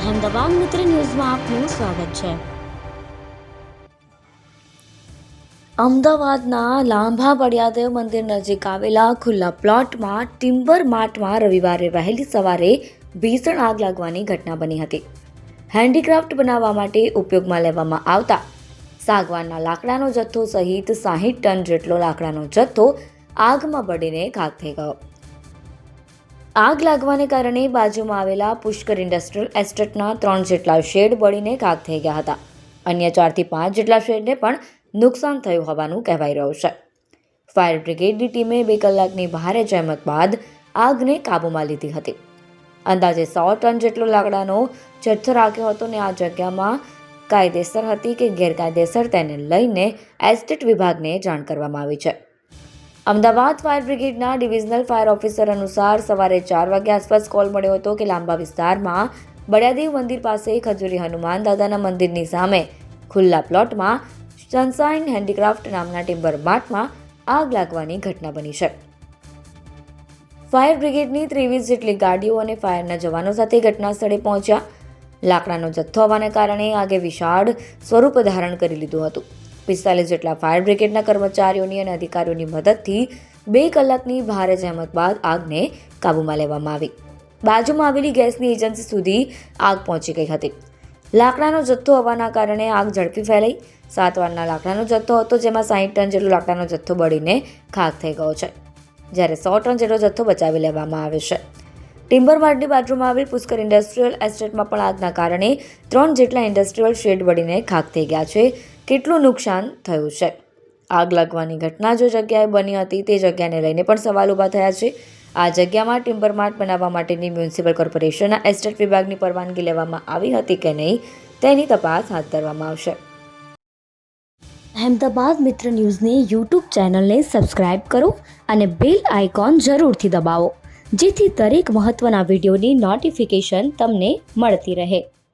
અહેમદાબાદ મિત્ર ન્યૂઝમાં આપનું સ્વાગત છે. અમદાવાદના લાંભા બળિયાદેવ મંદિર નજીક આવેલા ખુલ્લા પ્લોટમાં ટિમ્બર માર્ટમાં રવિવારે વહેલી સવારે ભીષણ આગ લાગવાની ઘટના બની હતી. હેન્ડીક્રાફ્ટ બનાવવા માટે ઉપયોગમાં લેવામાં આવતા સાગવાનના લાકડાનો જથ્થો સહિત સાહીઠ ટન જેટલો લાકડાનો જથ્થો આગમાં બળીને ખાક થઈ ગયો. આગ લાગવાને કારણે બાજુમાં આવેલા પુષ્કર ઇન્ડસ્ટ્રીયલ એસ્ટેટના ત્રણ જેટલા શેડ બળીને ખાક થઈ ગયા હતા. અન્ય ચારથી પાંચ જેટલા શેડને પણ નુકસાન થયું હોવાનું કહેવાઈ રહ્યું છે. ફાયર બ્રિગેડની ટીમે બે કલાકની ભારે જહેમત બાદ આગને કાબૂમાં લીધી હતી. અંદાજે સો ટન જેટલો લાકડાનો જથ્થો રાખ્યો હતો ને આ જગ્યામાં કાયદેસર હતી કે ગેરકાયદેસર તેને લઈને એસ્ટેટ વિભાગને જાણ કરવામાં આવી છે. અમદાવાદ ફાયર બ્રિગેડના ડિવિઝનલ ફાયર ઓફિસર અનુસાર સવારે ચાર વાગ્યા આસપાસ કોલ મળ્યો હતો કે લાંબા વિસ્તારમાં બળિયાદેવ મંદિર પાસે ખજુરી હનુમાન દાદાના મંદિરની સામે ખુલ્લા પ્લોટમાં સનસાઇન હેન્ડીક્રાફ્ટ નામના ટિમ્બર માર્ટમાં આગ લાગવાની ઘટના બની છે. ફાયર બ્રિગેડની ત્રેવીસ જેટલી ગાડીઓ અને ફાયરના જવાનો સાથે ઘટના સ્થળે પહોંચ્યા. લાકડાનો જથ્થો હોવાને કારણે આગે વિશાળ સ્વરૂપ ધારણ કરી લીધું હતું. પિસ્તાલીસ જેટલા ફાયર બ્રિગેડના કર્મચારીઓની અને અધિકારીઓની મદદથી બે કલાકની ભારે જહેમત બાદ આગને કાબૂમાં લેવામાં આવી. બાજુમાં આવેલી ગેસની એજન્સી સુધી આગ પહોંચી ગઈ હતી. લાકડાનો જથ્થો હોવાના કારણે આગ ઝડપી ફેલાઈ. સાત વારના લાકડાનો જથ્થો હતો જેમાં સાહીઠ ટન જેટલો લાકડાનો જથ્થો બળીને ખાક થઈ ગયો છે. જ્યારે સો ટન જેટલો જથ્થો બચાવી લેવામાં આવ્યો છે. ટિમ્બર માર્ટની બાજુમાં આવેલ પુષ્કર ઇન્ડસ્ટ્રીયલ એસ્ટેટમાં પણ આગના કારણે ત્રણ જેટલા ઇન્ડસ્ટ્રીયલ શેડ બળીને ખાક થઈ ગયા છે. કેટલું નુકસાન થયું છે? આગ લાગવાની ઘટના જો જગ્યાએ બની હતી, તે જગ્યાને લઈને પણ સવાલ ઊભા થયા છે. આ જગ્યામાં ટિમ્બર માર્ટ બનાવવા માટેની મ્યુનિસિપલ કોર્પોરેશનના એસ્ટેટ વિભાગની પરવાનગી લેવામાં આવી હતી કે નહીં, તેની તપાસ હાથ ધરવામાં આવશે. અહેમદાબાદ મિત્ર ન્યૂઝની યુટ્યુબ ચેનલને સબસ્ક્રાઇબ કરો અને બેલ આઇકોન જરૂરથી દબાવો, જેથી દરેક મહત્ત્વના વિડીયોની નોટિફિકેશન તમને મળતી રહે.